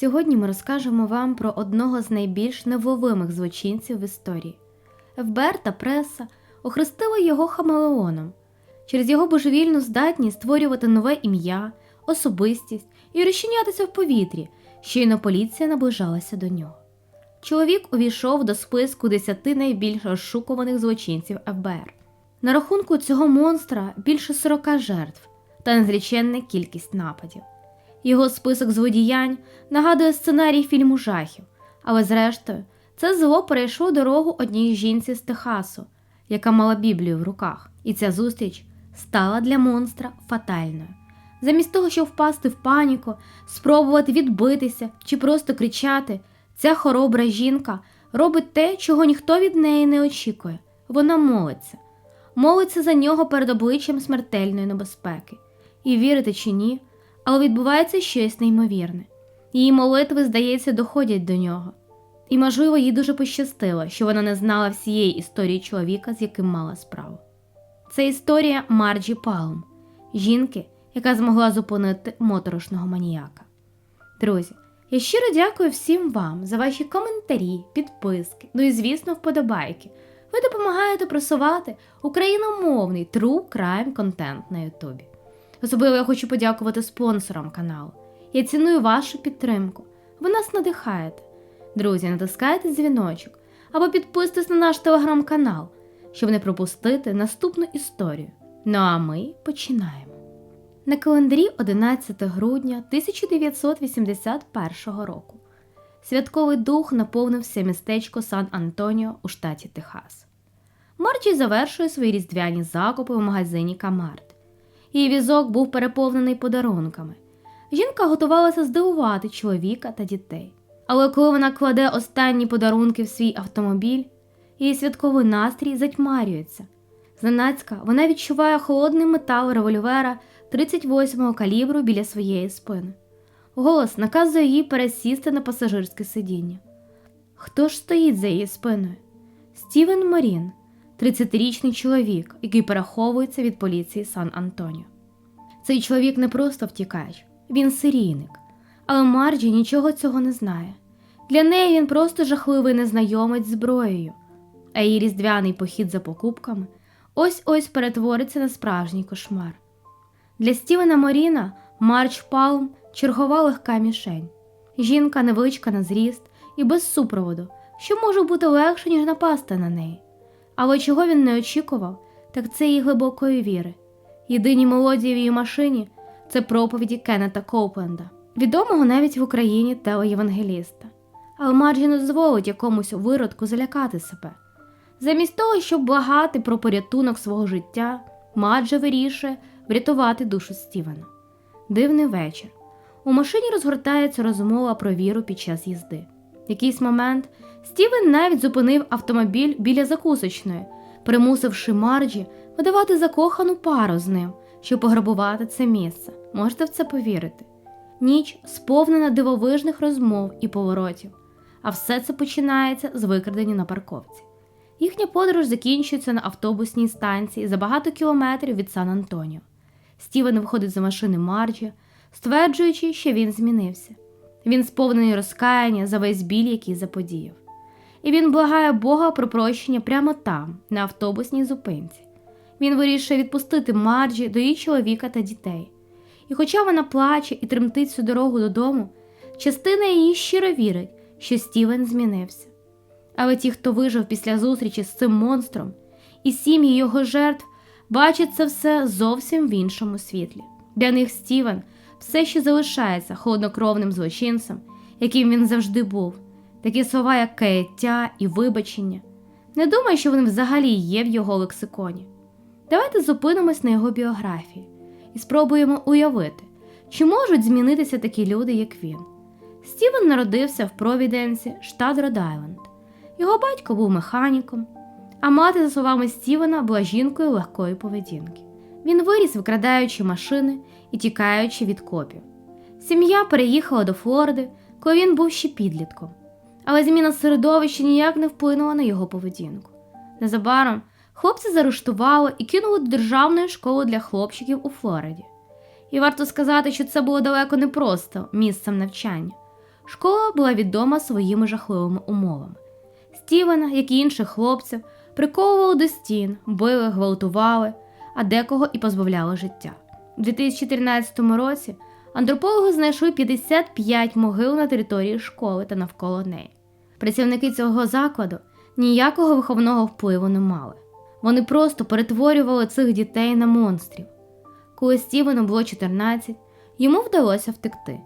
Сьогодні ми розкажемо вам про одного з найбільш невловимих злочинців в історії. ФБР та преса охрестили його хамелеоном через його божевільну здатність створювати нове ім'я, особистість і розчинятися в повітрі, щойно поліція наближалася до нього. Чоловік увійшов до списку 10 найбільш розшукуваних злочинців ФБР. На рахунку цього монстра більше 40 жертв та незліченна кількість нападів. Його список злодіянь нагадує сценарій фільму жахів, але зрештою це зло перейшло дорогу одній жінці з Техасу, яка мала Біблію в руках, і ця зустріч стала для монстра фатальною. Замість того, щоб впасти в паніку, спробувати відбитися чи просто кричати, ця хоробра жінка робить те, чого ніхто від неї не очікує. Вона молиться, молиться за нього перед обличчям смертельної небезпеки. І вірите чи ні, але відбувається щось неймовірне. Її молитви, здається, доходять до нього. І, можливо, їй дуже пощастило, що вона не знала всієї історії чоловіка, з яким мала справу. Це історія Марджі Палм, жінки, яка змогла зупинити моторошного маніяка. Друзі, я щиро дякую всім вам за ваші коментарі, підписки, ну і, звісно, вподобайки. Ви допомагаєте просувати україномовний true crime контент на Ютубі. Особливо я хочу подякувати спонсорам каналу. Я ціную вашу підтримку. Ви нас надихаєте. Друзі, натискайте дзвіночок або підписуйтесь на наш телеграм-канал, щоб не пропустити наступну історію. Ну а ми починаємо. На календарі 11 грудня 1981 року святковий дух наповнив все містечко Сан-Антоніо у штаті Техас. Марчі завершує свої різдвяні закупи у магазині Камарт. Її візок був переповнений подарунками. Жінка готувалася здивувати чоловіка та дітей. Але коли вона кладе останні подарунки в свій автомобіль, її святковий настрій затьмарюється. Зненацька вона відчуває холодний метал револьвера 38-го калібру біля своєї спини. Голос наказує їй пересісти на пасажирське сидіння. Хто ж стоїть за її спиною? Стівен Морін, 30-річний чоловік, який переховується від поліції Сан-Антоніо. Цей чоловік не просто втікач, він серійник. Але Марджі нічого цього не знає. Для неї він просто жахливий незнайомець з зброєю, а її різдвяний похід за покупками ось ось перетвориться на справжній кошмар. Для Стівена Моріна Марч Палм чергова легка мішень. Жінка невеличка на зріст і без супроводу, що може бути легше, ніж напасти на неї. Але чого він не очікував, так це її глибокої віри. Єдині мелодії в її машині це проповіді Кеннета Коупленда, відомого навіть в Україні телеєвангеліста. Але Марджі не дозволить якомусь виродку залякати себе. Замість того, щоб благати про порятунок свого життя, Маджа вирішує врятувати душу Стівена. Дивний вечір. У машині розгортається розмова про віру під час їзди. Якийсь момент Стівен навіть зупинив автомобіль біля закусочної, примусивши Марджі видавати закохану пару з ним, щоб пограбувати це місце. Можете в це повірити? Ніч сповнена дивовижних розмов і поворотів, а все це починається з викрадення на парковці. Їхня подорож закінчується на автобусній станції за багато кілометрів від Сан-Антоніо. Стівен виходить з машини Марджі, стверджуючи, що він змінився. Він сповнений розкаяння за весь біль, який заподіяв. І він благає Бога про прощення прямо там, на автобусній зупинці. Він вирішує відпустити Марджі до її чоловіка та дітей. І хоча вона плаче і тремтить всю дорогу додому, частина її щиро вірить, що Стівен змінився. Але ті, хто вижив після зустрічі з цим монстром, і сім'ї його жертв бачать це все зовсім в іншому світлі. Для них Стівен все ще залишається холоднокровним злочинцем, яким він завжди був. Такі слова, як каяття і вибачення. Не думаю, що вони взагалі є в його лексиконі. Давайте зупинимось на його біографії і спробуємо уявити, чи можуть змінитися такі люди, як він. Стівен народився в Провіденсі, штат Род-Айленд. Його батько був механіком, а мати, за словами Стівена, була жінкою легкої поведінки. Він виріс, викрадаючи машини і тікаючи від копів. Сім'я переїхала до Флориди, коли він був ще підлітком, але зміна середовища ніяк не вплинула на його поведінку. Незабаром хлопці заарештували і кинули до державної школи для хлопчиків у Флориді. І варто сказати, що це було далеко не просто місцем навчання. Школа була відома своїми жахливими умовами. Стівена, як і інших хлопців, приковували до стін, били, гвалтували, а декого і позбавляли життя. У 2013 році антропологи знайшли 55 могил на території школи та навколо неї. Працівники цього закладу ніякого виховного впливу не мали. Вони просто перетворювали цих дітей на монстрів. Коли Стівену було 14, йому вдалося втекти.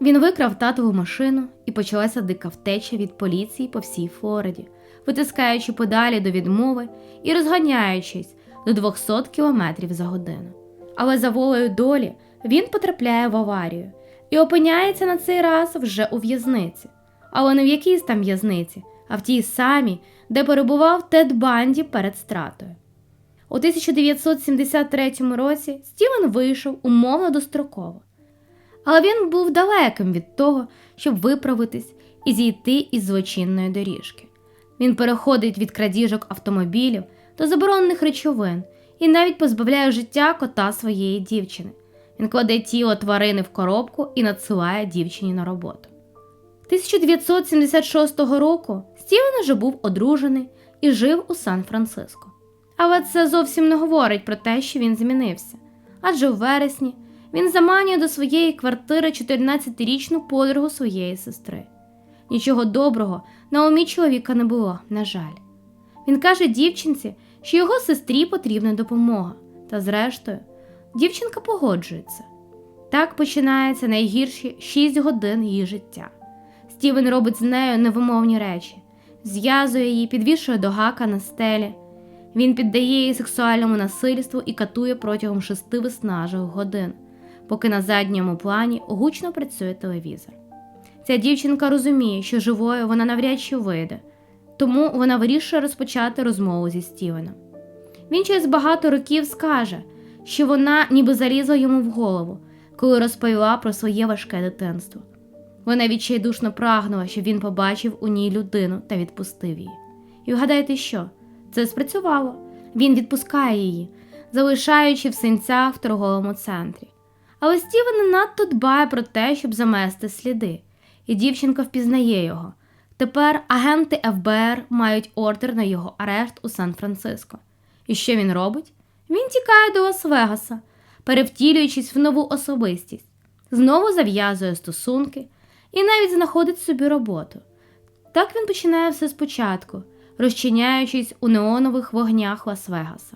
Він викрав татову машину і почалася дика втеча від поліції по всій Флориді, витискаючи подалі до відмови і розганяючись до 200 км за годину. Але за волею долі він потрапляє в аварію і опиняється на цей раз вже у в'язниці, але не в якійсь там в'язниці, а в тій самій, де перебував Тед Банді перед стратою. У 1973 році Стівен вийшов умовно достроково, але він був далеким від того, щоб виправитись і зійти із злочинної доріжки. Він переходить від крадіжок автомобілів до заборонених речовин і навіть позбавляє життя кота своєї дівчини. Він кладе тіло тварини в коробку і надсилає дівчині на роботу. 1976 року Стівен уже був одружений і жив у Сан-Франциско. Але це зовсім не говорить про те, що він змінився. Адже в вересні він заманює до своєї квартири 14-річну подругу своєї сестри. Нічого доброго на умі чоловіка не було, на жаль. Він каже дівчинці, що його сестрі потрібна допомога, та зрештою, дівчинка погоджується. Так починається найгірші 6 годин її життя. Стівен робить з нею невимовні речі, зв'язує її, підвішує до гака на стелі. Він піддає її сексуальному насильству і катує протягом шести виснажливих годин, поки на задньому плані гучно працює телевізор. Ця дівчинка розуміє, що живою вона навряд чи вийде, тому вона вирішує розпочати розмову зі Стівеном. Він через багато років скаже, що вона ніби залізла йому в голову, коли розповіла про своє важке дитинство. Вона відчайдушно прагнула, щоб він побачив у ній людину та відпустив її. І вгадайте, що це спрацювало. Він відпускає її, залишаючи в синцях в торговому центрі. Але Стівен надто дбає про те, щоб замести сліди, і дівчинка впізнає його. Тепер агенти ФБР мають ордер на його арешт у Сан-Франциско. І що він робить? Він тікає до Лас-Вегаса, перевтілюючись в нову особистість, знову зав'язує стосунки і навіть знаходить собі роботу. Так він починає все спочатку, розчиняючись у неонових вогнях Лас-Вегаса.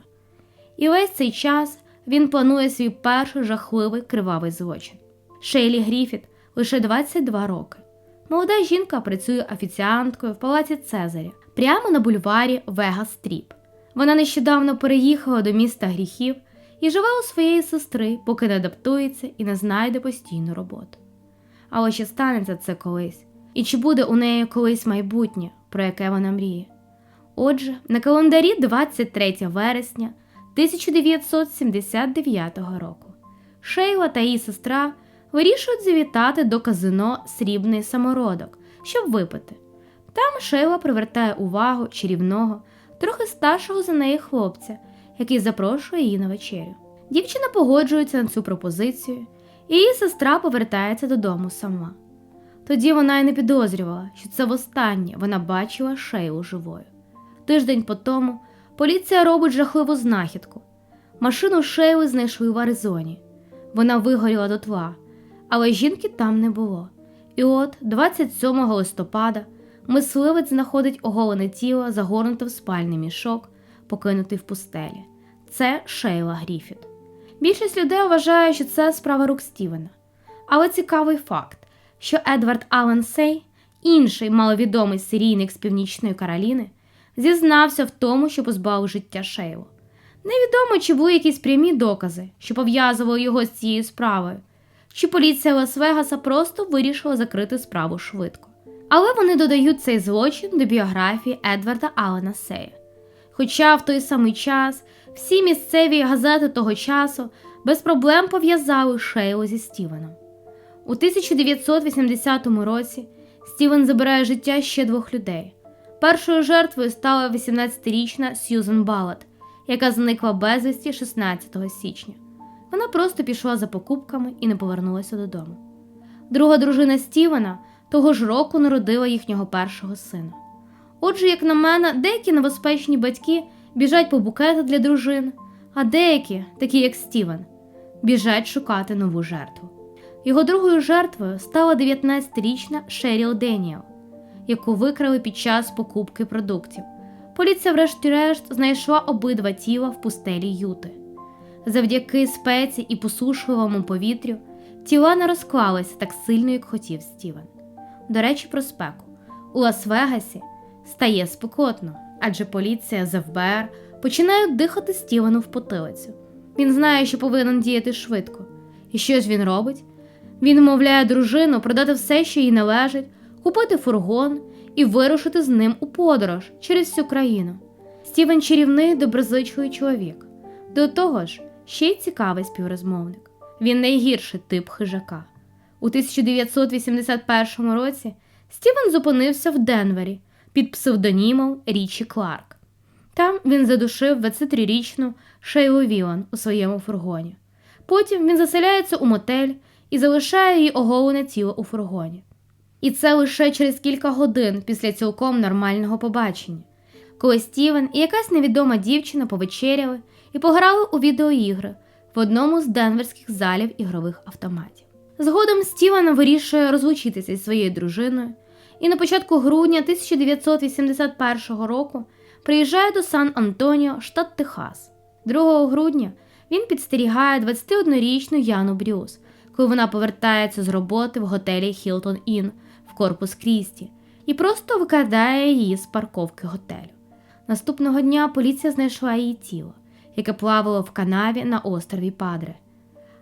І весь цей час він планує свій перший жахливий кривавий злочин. Шейлі Гріфіт лише 22 роки. Молода жінка працює офіціанткою в палаці Цезаря прямо на бульварі Вегас Стріп. Вона нещодавно переїхала до міста гріхів і живе у своєї сестри, поки не адаптується і не знайде постійну роботу. Але чи станеться це колись? І чи буде у неї колись майбутнє, про яке вона мріє? Отже, на календарі 23 вересня 1979 року Шейла та її сестра вирішують завітати до казино Срібний самородок, щоб випити. Там Шейла привертає увагу чарівного, трохи старшого за неї хлопця, який запрошує її на вечерю. Дівчина погоджується на цю пропозицію, і її сестра повертається додому сама. Тоді вона й не підозрювала, що це востаннє вона бачила Шейлу живою. Тиждень по тому поліція робить жахливу знахідку. Машину Шейли знайшли в Аризоні. Вона вигоріла дотла, але жінки там не було. І от, 27 листопада, мисливець знаходить оголене тіло, загорнуте в спальний мішок, покинутий в пустелі. Це Шейла Гріфіт. Більшість людей вважає, що це справа рук Стівена. Але цікавий факт, що Едвард Аллен Сей, інший маловідомий серійник з Північної Кароліни, зізнався в тому, що позбавив життя Шейлу. Невідомо, чи були якісь прямі докази, що пов'язували його з цією справою, чи поліція Лас-Вегаса просто вирішила закрити справу швидко. Але вони додають цей злочин до біографії Едварда Аллена Сея. Хоча в той самий час всі місцеві газети того часу без проблем пов'язали Шейлу зі Стівеном. У 1980 році Стівен забирає життя ще двох людей. Першою жертвою стала 18-річна Сьюзен Балат, яка зникла безвісті 16 січня. Вона просто пішла за покупками і не повернулася додому. Друга дружина Стівена того ж року народила їхнього першого сина. Отже, як на мене, деякі небезпечні батьки біжать по букети для дружин, а деякі, такі як Стівен, біжать шукати нову жертву. Його другою жертвою стала 19-річна Шеріл Деніел, яку викрали під час покупки продуктів. Поліція, врешті-решт, знайшла обидва тіла в пустелі Юти. Завдяки спеці і посушливому повітрю тіла не розклалися так сильно, як хотів Стівен. До речі, про спеку. У Лас-Вегасі стає спекотно, адже поліція з ФБР починають дихати Стівену в потилицю. Він знає, що повинен діяти швидко. І що ж він робить? Він вмовляє дружину продати все, що їй належить, купити фургон і вирушити з ним у подорож через всю країну. Стівен чарівний, доброзичливий чоловік. До того ж, ще й цікавий співрозмовник. Він найгірший тип хижака. У 1981 році Стівен зупинився в Денвері під псевдонімом Річі Кларк. Там він задушив 23-річну Шейлу Вілан у своєму фургоні. Потім він заселяється у мотель і залишає її оголене тіло у фургоні. І це лише через кілька годин після цілком нормального побачення, коли Стівен і якась невідома дівчина повечеряли і пограли у відеоігри в одному з денверських залів ігрових автоматів. Згодом Стівен вирішує розлучитися зі своєю дружиною і на початку грудня 1981 року приїжджає до Сан-Антоніо, штат Техас. 2 грудня він підстерігає 21-річну Яну Брюс, коли вона повертається з роботи в готелі Hilton Inn в корпус Крісті і просто викрадає її з парковки готелю. Наступного дня поліція знайшла її тіло, яке плавало в канаві на острові Падре.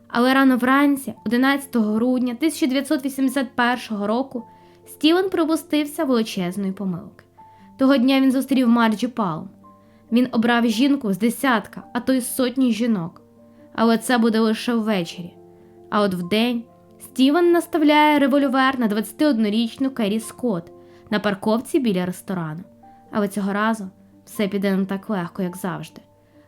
Але рано вранці, 11 грудня 1981 року, Стівен припустився величезної помилки. Того дня він зустрів Марджі Палм. Він обрав жінку з десятка, а то й сотні жінок. Але це буде лише ввечері. А от вдень Стівен наставляє револьвер на 21-річну Керрі Скотт на парковці біля ресторану. Але цього разу все піде не так легко, як завжди.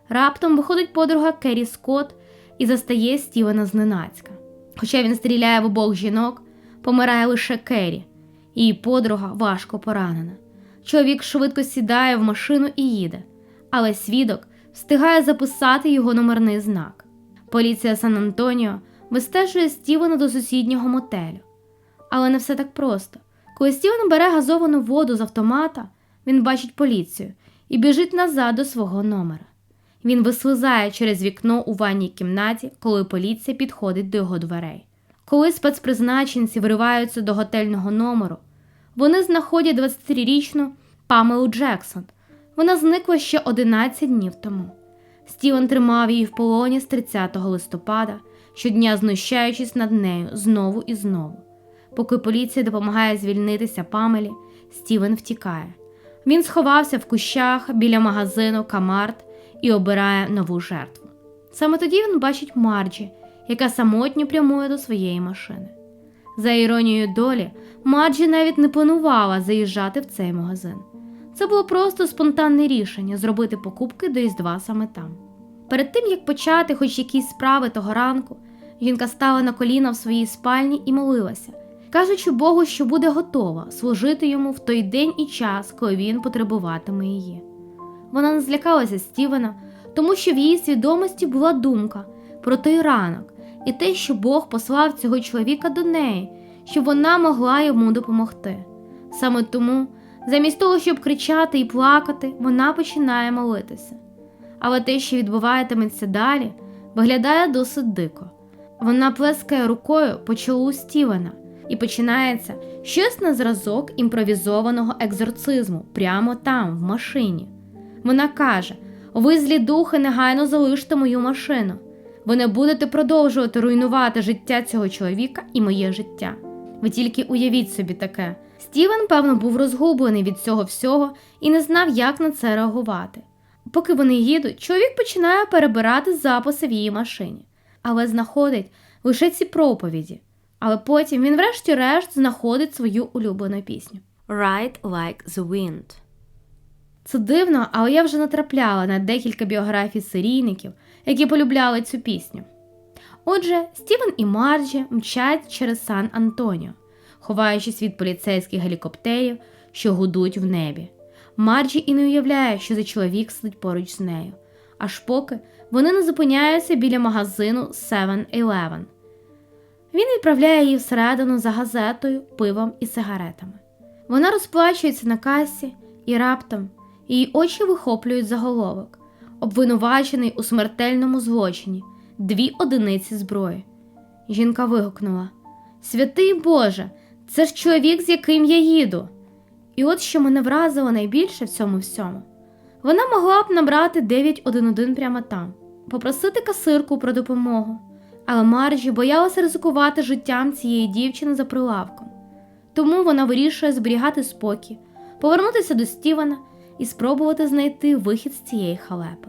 Раптом виходить подруга Керрі Скотт і застає Стівена зненацька. Хоча він стріляє в обох жінок, помирає лише Керрі, її подруга важко поранена. Чоловік швидко сідає в машину і їде, але свідок встигає записати його номерний знак. Поліція Сан Антоніо вистежує Стівена до сусіднього мотелю. Але не все так просто. Коли Стівен бере газовану воду з автомата, він бачить поліцію і біжить назад до свого номера. Він вислизає через вікно у ванній кімнаті, коли поліція підходить до його дверей. Коли спецпризначенці вриваються до готельного номеру, вони знаходять 23-річну Памелу Джексон. Вона зникла ще 11 днів тому. Стівен тримав її в полоні з 30 листопада, щодня знущаючись над нею знову і знову. Поки поліція допомагає звільнитися Памелі, Стівен втікає. Він сховався в кущах біля магазину Камарт і обирає нову жертву. Саме тоді він бачить Марджі, яка самотньо прямує до своєї машини. За іронією долі, Марджі навіть не планувала заїжджати в цей магазин. Це було просто спонтанне рішення зробити покупки до Різдва саме там. Перед тим як почати хоч якісь справи того ранку, жінка стала на коліна в своїй спальні і молилася, кажучи Богу, що буде готова служити йому в той день і час, коли він потребуватиме її. Вона не злякалася Стівена, тому що в її свідомості була думка про той ранок і те, що Бог послав цього чоловіка до неї, щоб вона могла йому допомогти. Саме тому, замість того, щоб кричати і плакати, вона починає молитися. Але те, що відбуватиметься далі, виглядає досить дико. Вона плескає рукою по чолу Стівена, і починається щось на зразок імпровізованого екзорцизму прямо там, в машині. Вона каже: Ви злі духи негайно залиште мою машину. Ви не будете продовжувати руйнувати життя цього чоловіка і моє життя. Ви тільки уявіть собі таке. Стівен, певно, був розгублений від цього всього і не знав, як на це реагувати. Поки вони їдуть, чоловік починає перебирати записи в її машині, але знаходить лише ці проповіді. Але потім він, врешті-решт, знаходить свою улюблену пісню Ride Like the Wind. Це дивно, але я вже натрапляла на декілька біографій серійників, які полюбляли цю пісню. Отже, Стівен і Марджі мчать через Сан Антоніо, ховаючись від поліцейських гелікоптерів, що гудуть в небі. Марджі і не уявляє, що за чоловік сидить поруч з нею, аж поки вони не зупиняються біля магазину 7-Eleven. Він відправляє її всередину за газетою, пивом і сигаретами. Вона розплачується на касі, і раптом її очі вихоплюють заголовок, обвинувачений у смертельному злочині, дві одиниці зброї. Жінка вигукнула: Святий Боже, це ж чоловік, з яким я їду. І от що мене вразило найбільше в цьому всьому. Вона могла б набрати 911 прямо там, попросити касирку про допомогу, але Марджі боялася ризикувати життям цієї дівчини за прилавком. Тому вона вирішує зберігати спокій, повернутися до Стівена і спробувати знайти вихід з цієї халепи.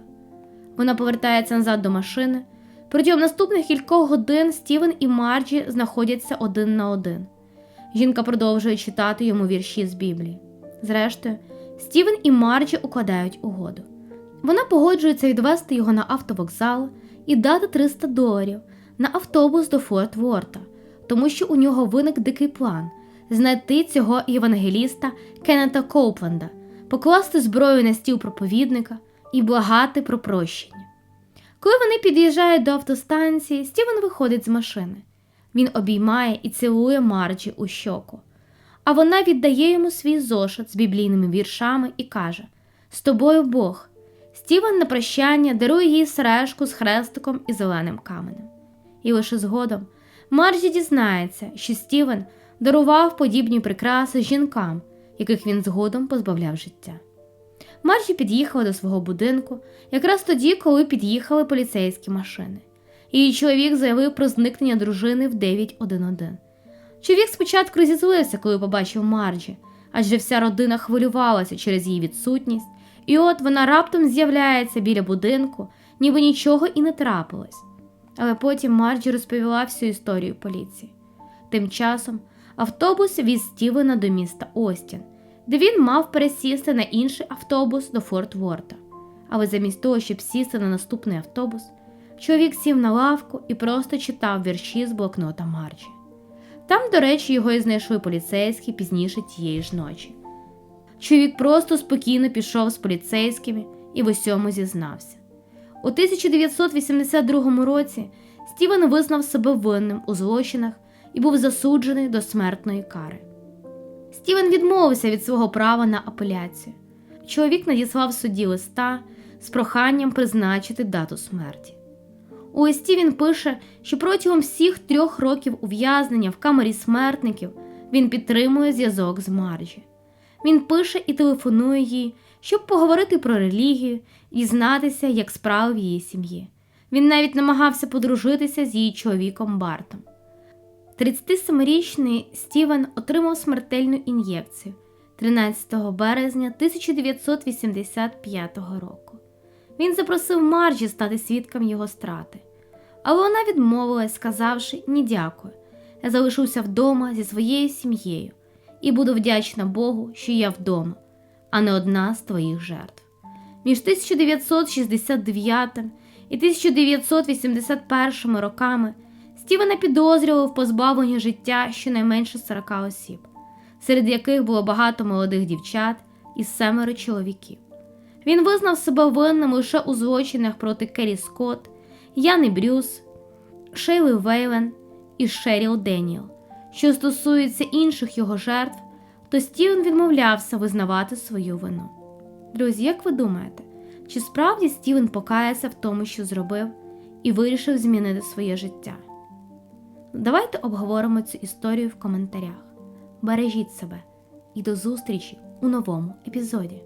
Вона повертається назад до машини. Протягом наступних кількох годин Стівен і Марджі знаходяться один на один. Жінка продовжує читати йому вірші з Біблії. Зрештою, Стівен і Марджі укладають угоду. Вона погоджується відвести його на автовокзал і дати 300 доларів на автобус до Форт Ворта, тому що у нього виник дикий план знайти цього євангеліста Кеннета Коупленда, покласти зброю на стіл проповідника і благати про прощення. Коли вони під'їжджають до автостанції, Стівен виходить з машини. Він обіймає і цілує Марджі у щоку. А вона віддає йому свій зошит з біблійними віршами і каже: З тобою Бог. Стівен на прощання дарує їй сережку з хрестиком і зеленим каменем. І лише згодом Марджі дізнається, що Стівен дарував подібні прикраси жінкам, яких він згодом позбавляв життя. Марджі під'їхала до свого будинку якраз тоді, коли під'їхали поліцейські машини. Її чоловік заявив про зникнення дружини в 911. Чоловік спочатку розізлився, коли побачив Марджі, адже вся родина хвилювалася через її відсутність, і от вона раптом з'являється біля будинку, ніби нічого і не трапилось. Але потім Марджі розповіла всю історію поліції. Тим часом автобус віз Стівена до міста Остін, де він мав пересісти на інший автобус до Форт Ворта. Але замість того, щоб сісти на наступний автобус, чоловік сів на лавку і просто читав вірші з блокнота Марджі. Там, до речі, його і знайшли поліцейські пізніше тієї ж ночі. Чоловік просто спокійно пішов з поліцейськими і в усьому зізнався. У 1982 році Стівен визнав себе винним у злочинах і був засуджений до смертної кари. Стівен відмовився від свого права на апеляцію. Чоловік надіслав судді листа з проханням призначити дату смерті. У листі він пише, що протягом всіх трьох років ув'язнення в камері смертників він підтримує зв'язок з Марджі. Він пише і телефонує їй, щоб поговорити про релігію і дізнатися, як справи в її сім'ї. Він навіть намагався подружитися з її чоловіком Бартом. 37-річний Стівен отримав смертельну ін'єкцію 13 березня 1985 року. Він запросив Марджі стати свідком його страти, але вона відмовилась, сказавши ні дякую. Я залишуся вдома зі своєю сім'єю і буду вдячна Богу, що я вдома, а не одна з твоїх жертв. Між 1969 і 1981 роками Стівена підозрювали в позбавленні життя щонайменше 40 осіб, серед яких було багато молодих дівчат і семеро чоловіків. Він визнав себе винним лише у злочинах проти Керрі Скотт, Яни Брюс, Шейли Вейлен і Шеріл Деніел. Що стосується інших його жертв, то Стівен відмовлявся визнавати свою вину. Друзі, як ви думаєте, чи справді Стівен покаявся в тому, що зробив, і вирішив змінити своє життя? Давайте обговоримо цю історію в коментарях. Бережіть себе і до зустрічі у новому епізоді.